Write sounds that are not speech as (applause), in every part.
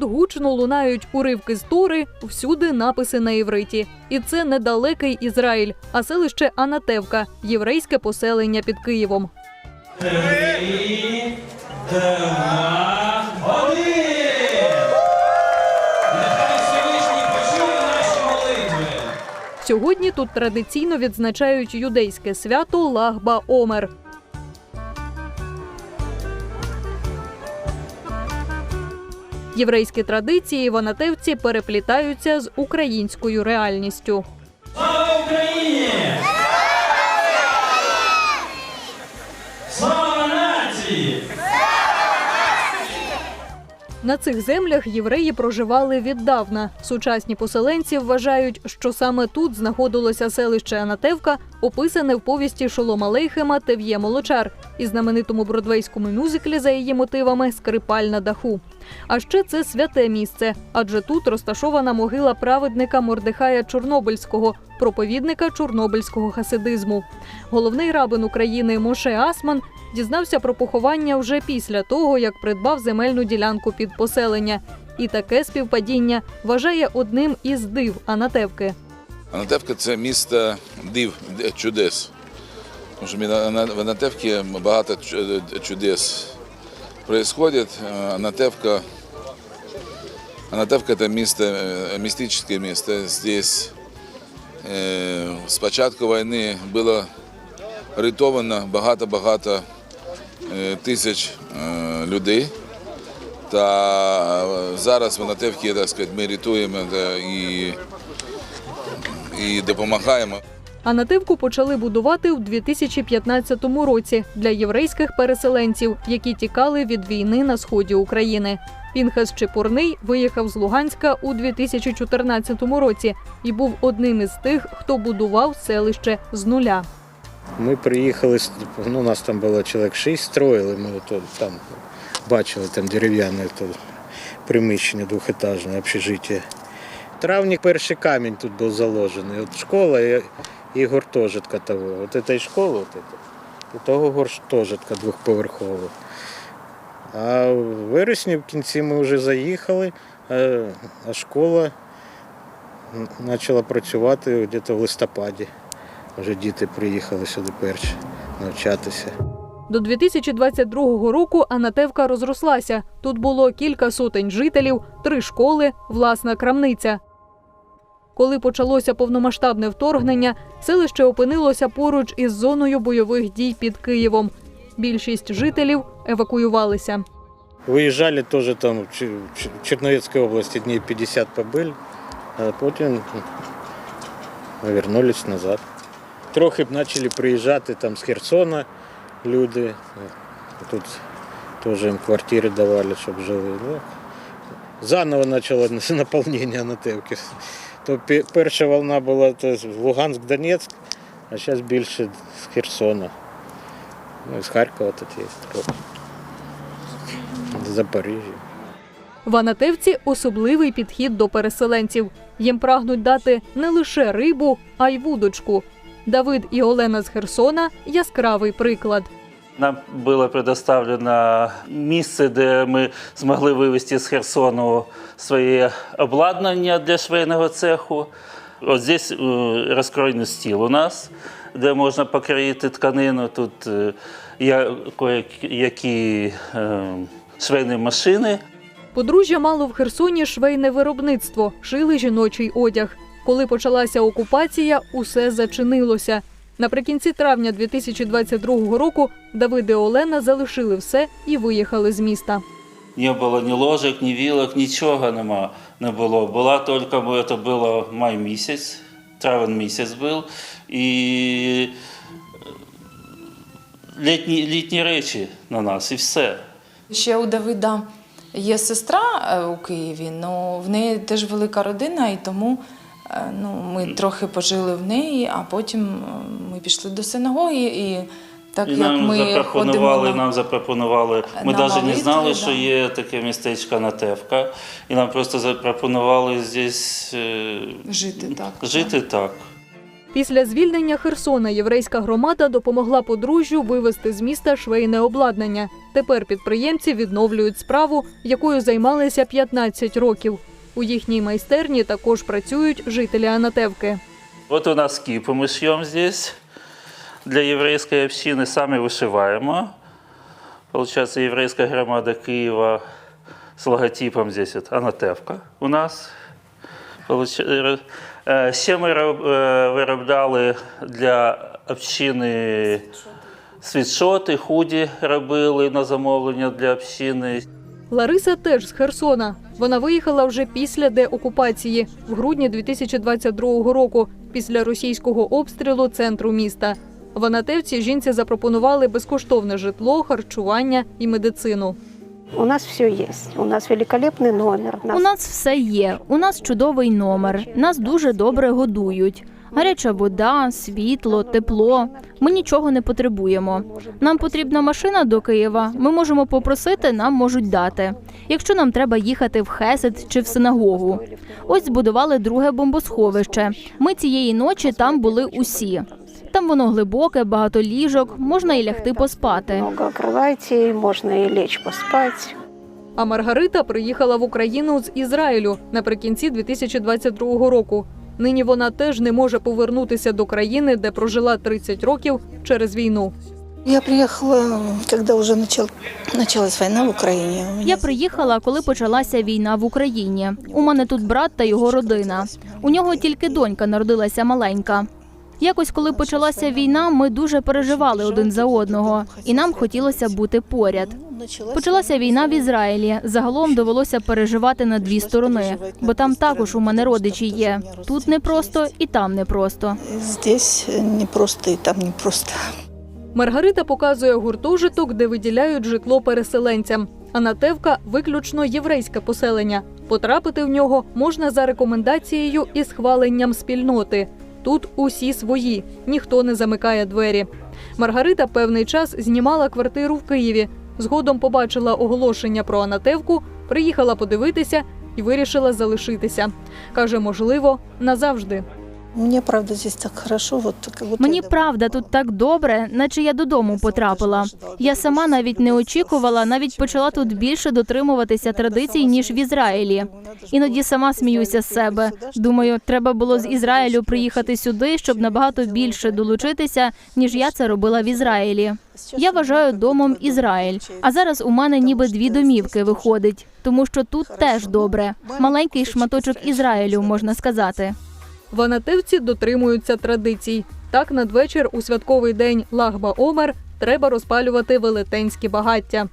Тут гучно лунають уривки з Тори, всюди написи на івриті. І це недалекий Ізраїль, а селище Анатевка, єврейське поселення під Києвом. Сьогодні тут традиційно відзначають юдейське свято Лагба Омер. Єврейські традиції в Анатевці переплітаються з українською реальністю. Слава Україні! Слава нації! На цих землях євреї проживали віддавна. Сучасні поселенці вважають, що саме тут знаходилося селище Анатевка, описане в повісті Шолома Лейхема Тев'є Молочар і знаменитому бродвейському мюзиклі за її мотивами Скрипаль на даху. А ще це святе місце, адже тут розташована могила праведника Мордехая Чорнобильського, проповідника чорнобильського хасидизму. Головний рабин України Моше Асман дізнався про поховання вже після того, як придбав земельну ділянку під поселення. І таке співпадіння вважає одним із див Анатевки. Анатевка це місто див, де- чудес. Тому що в Анатевці багато чу- чудес происходит. Э, Анатевка, Анатевка – это место, э, мистическое место. Здесь э, спочатку війни було рятовано багато-багато е, тисяч е, людей. Та е, зараз в Анатевці, так сказати, ми рятуємо та, і і допомагаємо. Анативку почали будувати у 2015 році для єврейських переселенців, які тікали від війни на сході України. Пінхас Чепурний виїхав з Луганська у 2014 році і був одним із тих, хто будував селище з нуля. Ми приїхали, ну, у нас там було чоловік шість, строїли, ми то, там бачили там дерев'яне приміщення двохетажне, общежиття. Травні перший камінь тут був заложений. От школа і, гуртожитка того. От цієї школи, от это, і того гуртожитка двохповерхового. А в вересні в кінці ми вже заїхали, а школа почала працювати десь в листопаді. Вже діти приїхали сюди перші навчатися. До 2022 року Анатевка розрослася. Тут було кілька сотень жителів, три школи, власна крамниця. Коли почалося повномасштабне вторгнення, селище опинилося поруч із зоною бойових дій під Києвом. Більшість жителів евакуювалися. Виїжджали теж там в Чер- Черновецькій області днів 50 побили, а потім повернулись назад. Трохи почали приїжджати там з Херсона люди. Тут теж їм квартири давали, щоб жили. Ну, заново почало (laughs) наповнення на Анатевки. То перша волна була то Луганськ, Донецьк, а зараз більше з Херсона. Ну, з Харкова тут є трохи. Запоріжжя. В Анатевці особливий підхід до переселенців. Їм прагнуть дати не лише рибу, а й вудочку. Давид і Олена з Херсона яскравий приклад. Нам було предоставлено місце, де ми змогли вивезти з Херсону своє обладнання для швейного цеху. Ось здесь е, розкройний стіл у нас, де можна покроїти тканину. Тут е, є які швейні машини. Подружжя мало в Херсоні швейне виробництво, шили жіночий одяг. Коли почалася окупація, усе зачинилося. Наприкінці травня 2022 року Давид і Олена залишили все і виїхали з міста. Не було ні ложок, ні вілок, нічого нема, не було. Була тільки, бо це було май місяць, травень місяць був. І літні, літні речі на нас, і все. Ще у Давида є сестра е, у Києві, але в неї теж велика родина, і тому е, ну, ми трохи пожили в неї, а потім е, ми пішли до синагоги. І так І як нам ми запропонували, ходимо на... нам запропонували. Ми навіть не знали, да. що є таке містечко Натевка. І нам просто запропонували здесь е, жити так. жити так. Після звільнення Херсона єврейська громада допомогла подружжю вивезти з міста швейне обладнання. Тепер підприємці відновлюють справу, якою займалися 15 років. У їхній майстерні також працюють жителі Анатевки. Вот у нас кипы мы шьем здесь для еврейской общины, сами вышиваем. Получается, еврейская громада Киева с логотипом здесь вот Анатевка у нас. Получ- е, е, Ще ми роб- е, виробляли для общини світшоти, худі робили на замовлення для общини. Лариса теж з Херсона. Вона виїхала вже після деокупації в грудні 2022 року, після російського обстрілу центру міста. В Анатевці жінці запропонували безкоштовне житло, харчування і медицину. У нас все есть. У нас великолепный номер. У нас все є. У нас чудовий номер. Нас дуже добре годують. Гаряча вода, світло, тепло. Ми нічого не потребуємо. Нам потрібна машина до Києва. Ми можемо попросити, нам можуть дати. Якщо нам треба їхати в Хесед чи в синагогу. Ось збудували друге бомбосховище. Ми цієї ночі там були усі. Там воно глибоке, багато ліжок, можна і лягти поспати. много кроватей, можно и лечь поспать. А Маргарита приїхала в Україну з Ізраїлю наприкінці 2022 року. Нині вона теж не може повернутися до країни, де прожила 30 років через війну. Я приехала, когда уже начал, началась война в Украине. У меня Я приїхала, коли почалася війна в Україні. У мене тут брат та його родина. У нього тільки донька народилася маленька. Якось, коли почалася війна, ми дуже переживали один за одного, і нам хотілося бути поряд. Почалася війна в Ізраїлі. Загалом довелося переживати на дві сторони, бо там також у мене родичі є. Тут непросто і там непросто. Здесь не просто и там не просто. Маргарита показує гуртожиток, де виділяють житло переселенцям. Анатевка виключно єврейське поселення. Потрапити в нього можна за рекомендацією і схваленням спільноти. Тут усі свої, ніхто не замикає двері. Маргарита певний час знімала квартиру в Києві. Згодом побачила оголошення про Анатевку, приїхала подивитися і вирішила залишитися. Каже, можливо, назавжди. Мне, правда, здесь так хорошо. Вот, Мені правда тут так добре, наче я додому потрапила. Я сама навіть не очікувала, навіть почала тут більше дотримуватися традицій ніж в Ізраїлі. Іноді сама сміюся з себе. Думаю, треба було з Ізраїлю приїхати сюди, щоб набагато більше долучитися, ніж я це робила в Ізраїлі. Я вважаю домом Ізраїль. А зараз у мене ніби дві домівки виходить, тому що тут теж добре. Маленький шматочок Ізраїлю можна сказати. В Анатевці дотримуються традицій. Так, надвечір у святковий день Лагба Омер треба розпалювати велетенські багаття.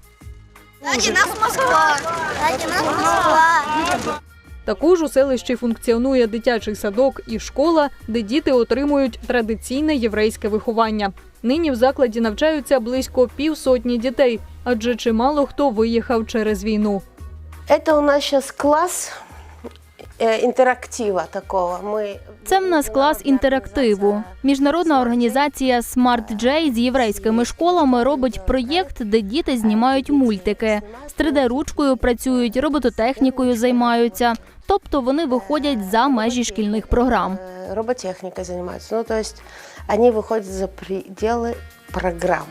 Ради нас Москва! Ради нас Москва! Також у селищі функціонує дитячий садок і школа, де діти отримують традиційне єврейське виховання. Нині в закладі навчаються близько півсотні дітей, адже чимало хто виїхав через війну. Это у нас сейчас класс э, интерактива такого. Мы Це в нас клас інтерактиву. Міжнародна організація Smart J з єврейськими школами робить проєкт, де діти знімають мультики. З 3D-ручкою працюють, робототехнікою займаються. Тобто вони виходять за межі шкільних програм. э, роботехникой занимаются. Ну, то есть они выходят за пределы программ.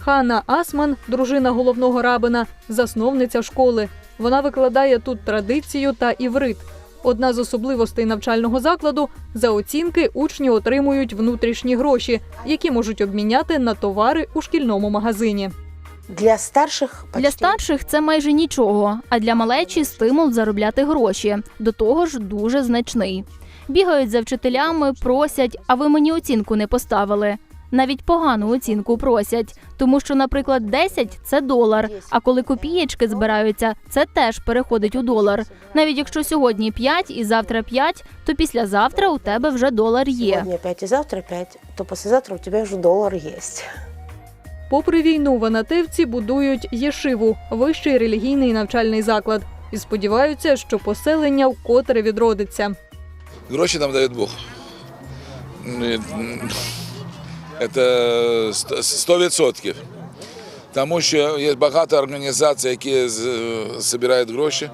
Хана Асман, дружина головного рабина, засновниця школи. Вона викладає тут традицію та іврит. Одна з особливостей навчального закладу за оцінки учні отримують внутрішні гроші, які можуть обміняти на товари у шкільному магазині. Для старших Для старших це майже нічого, а для малечі стимул заробляти гроші. До того ж, дуже значний. Бігають за вчителями, просять, а ви мені оцінку не поставили. Навіть погану оцінку просять, тому що, наприклад, 10 – це долар. А коли копієчки збираються, це теж переходить у долар. Навіть якщо сьогодні 5 і завтра 5, то післязавтра у тебе вже долар є. сегодня 5 и завтра 5, то послезавтра у тебя уже доллар есть. Попри війну, в Анатевці будують єшиву вищий релігійний навчальний заклад, і сподіваються, що поселення вкотре відродиться. Гроші нам дає Бог. М, Це сто- сто відсотків. Тому що є багато організацій, які з- збирають гроші.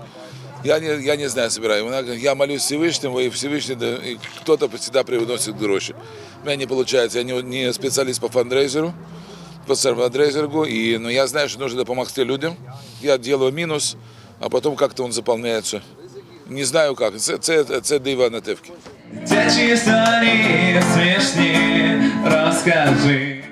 Я не, я не знаю, собираю. Вона говорить, Я молюсь Всевышнему, и Всевышний, да, и кто-то всегда приносит гроши. У меня не получается, я не, не специалист по фандрейзеру, по дрейзергу, и, но я знаю, что нужно помогти людям. Я делаю минус, а потом как-то он заполняется. Не знаю как. Це, це, це диво Анатевки. Дитячі історії смішні, розкажи.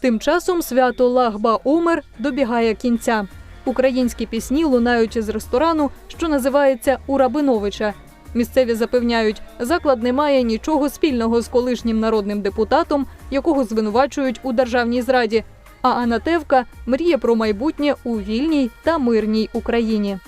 Тим часом свято Лагба Омер добігає кінця. Українські пісні лунають із ресторану, що називається У Рабиновича. Місцеві запевняють, заклад не має нічого спільного з колишнім народним депутатом, якого звинувачують у державній зраді. А Анатевка мріє про майбутнє у вільній та мирній Україні.